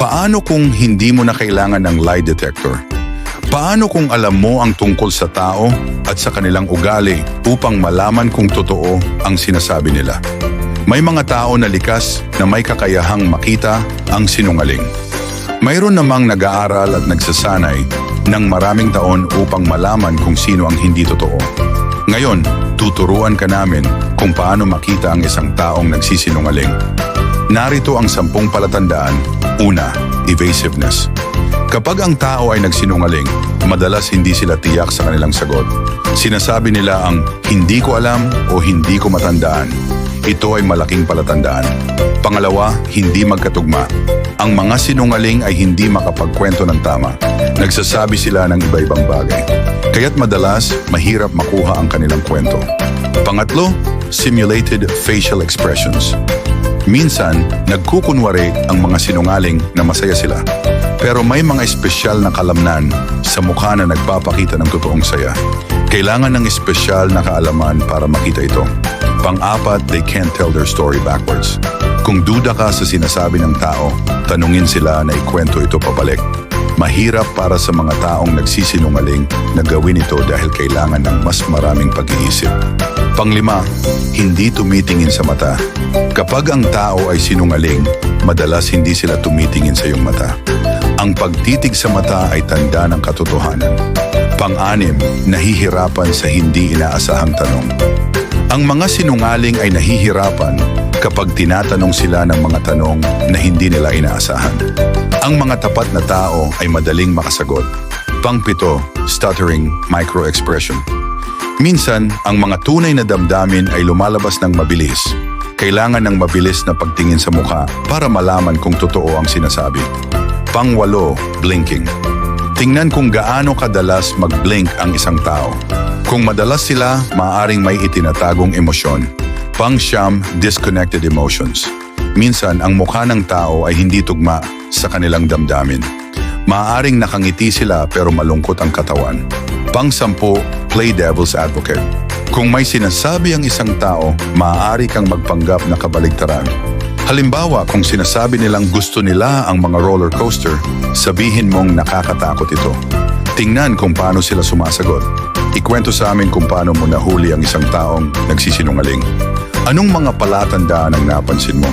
Paano kung hindi mo na kailangan ng lie detector? Paano kung alam mo ang tungkol sa tao at sa kanilang ugali upang malaman kung totoo ang sinasabi nila? May mga tao na likas na may kakayahang makita ang sinungaling. Mayroon namang nag-aaral at nagsasanay ng maraming taon upang malaman kung sino ang hindi totoo. Ngayon, tuturuan ka namin kung paano makita ang isang taong nagsisinungaling. Narito ang sampung palatandaan. Una, evasiveness. Kapag ang tao ay nagsinungaling, madalas hindi sila tiyak sa kanilang sagot. Sinasabi nila ang hindi ko alam o hindi ko matandaan. Ito ay malaking palatandaan. Pangalawa, hindi magkatugma. Ang mga sinungaling ay hindi makapagkwento ng tama. Nagsasabi sila ng iba-ibang bagay. Kaya't madalas, mahirap makuha ang kanilang kwento. Pangatlo, simulated facial expressions. Minsan, nagkukunwari ang mga sinungaling na masaya sila. Pero may mga espesyal na kalamnan sa mukha na nagpapakita ng totoong saya. Kailangan ng espesyal na kaalaman para makita ito. Pang-apat, they can't tell their story backwards. Kung duda ka sa sinasabi ng tao, tanungin sila na ikwento ito pabalik. Mahirap para sa mga taong nagsisinungaling na gawin ito dahil kailangan ng mas maraming pag-iisip. Panglima, hindi tumitingin sa mata. Kapag ang tao ay sinungaling, madalas hindi sila tumitingin sa iyong mata. Ang pagtitig sa mata ay tanda ng katotohanan. Pang-anim, nahihirapan sa hindi inaasahang tanong. Ang mga sinungaling ay nahihirapan kapag tinatanong sila ng mga tanong na hindi nila inaasahan. Ang mga tapat na tao ay madaling makasagot. Pangpito, stuttering micro-expression. Minsan, ang mga tunay na damdamin ay lumalabas ng mabilis. Kailangan ng mabilis na pagtingin sa mukha para malaman kung totoo ang sinasabi. Pangwalo, blinking. Tingnan kung gaano kadalas mag-blink ang isang tao. Kung madalas sila, maaaring may itinatagong emosyon. Pangsyam, disconnected emotions. Minsan, ang mukha ng tao ay hindi tugma sa kanilang damdamin. Maaaring nakangiti sila pero malungkot ang katawan. Pang-sampu, play devil's advocate. Kung may sinasabi ang isang tao, maaari kang magpanggap na kabaligtaran. Halimbawa, kung sinasabi nilang gusto nila ang mga roller coaster, sabihin mong nakakatakot ito. Tingnan kung paano sila sumasagot. Ikwento sa amin kung paano mo nahuli ang isang taong nagsisinungaling. Anong mga palatandaan ang napansin mo?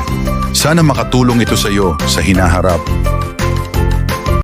Sana makatulong ito sa iyo sa hinaharap